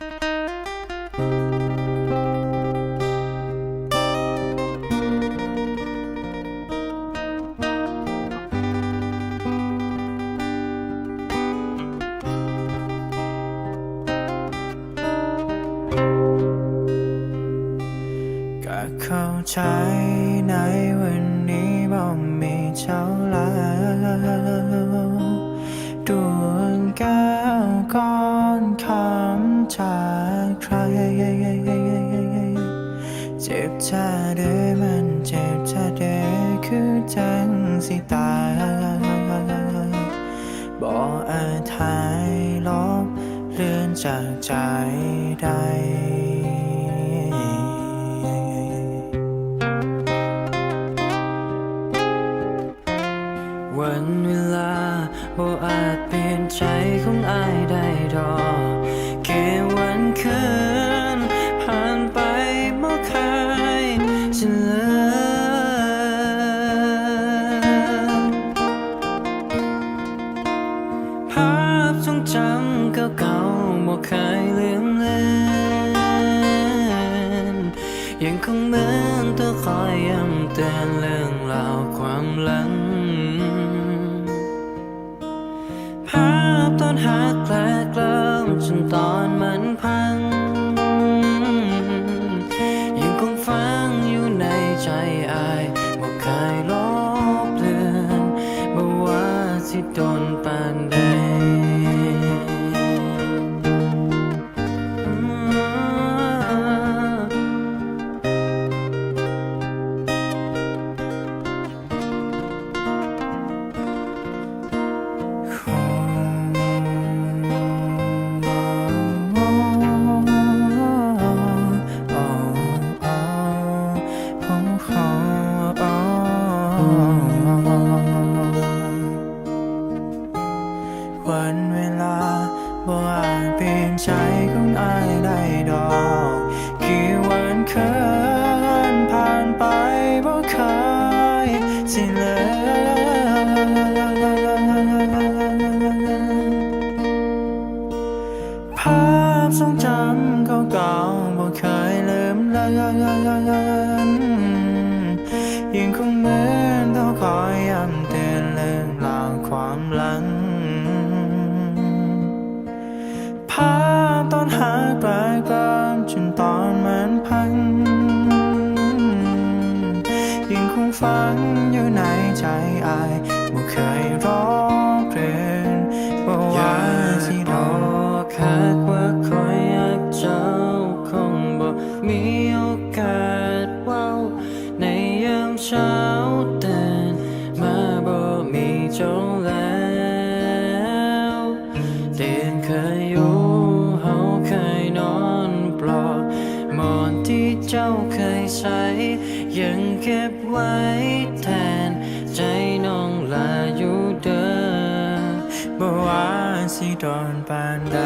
ก็เข้าใจในวันนี้บ่มีเจ้าแล้วดวงแก้วก้อนคำ จากใคร เจ็บชาเดมันเจ็บชาเดคือจังสิตายบอกอาจหายลบเลือนจากใจได้วันเวลาบ่อาจเปลี่ยนใจของอายได้ดอกำเก่าบ่เคยลืมเลือนยังคงเหมือนตัวคอยย้ำเตือนเรื่องราวความหลังภาพตอนหักแกลกเริ่มจนตอนมันพัง ยังคงฝังอยู่ในใจอายบ่เคยลบเลือนบ่ว่าสิโดนปานใด ใจของอายได้ดอก กี่วันเคินผ่านไปบ่เคยสิเลือนภาพทรงจำเก่าๆบ่เคยลืมเลือน อายบ่เคยรอเปลี่ยนบ่ว่าสิรอคักว่าคอยอยากเจ้าคงบ่มีโอกาสเว้าในยามเช้าตื่นมาบ่มีเจ้าแล้วเตียงเคยอยู่เฮาเคยนอนปลอกหมอนที่เจ้าเคยใช้ยังเก็บไว้แทน บ่ว่าสิดอนปานใด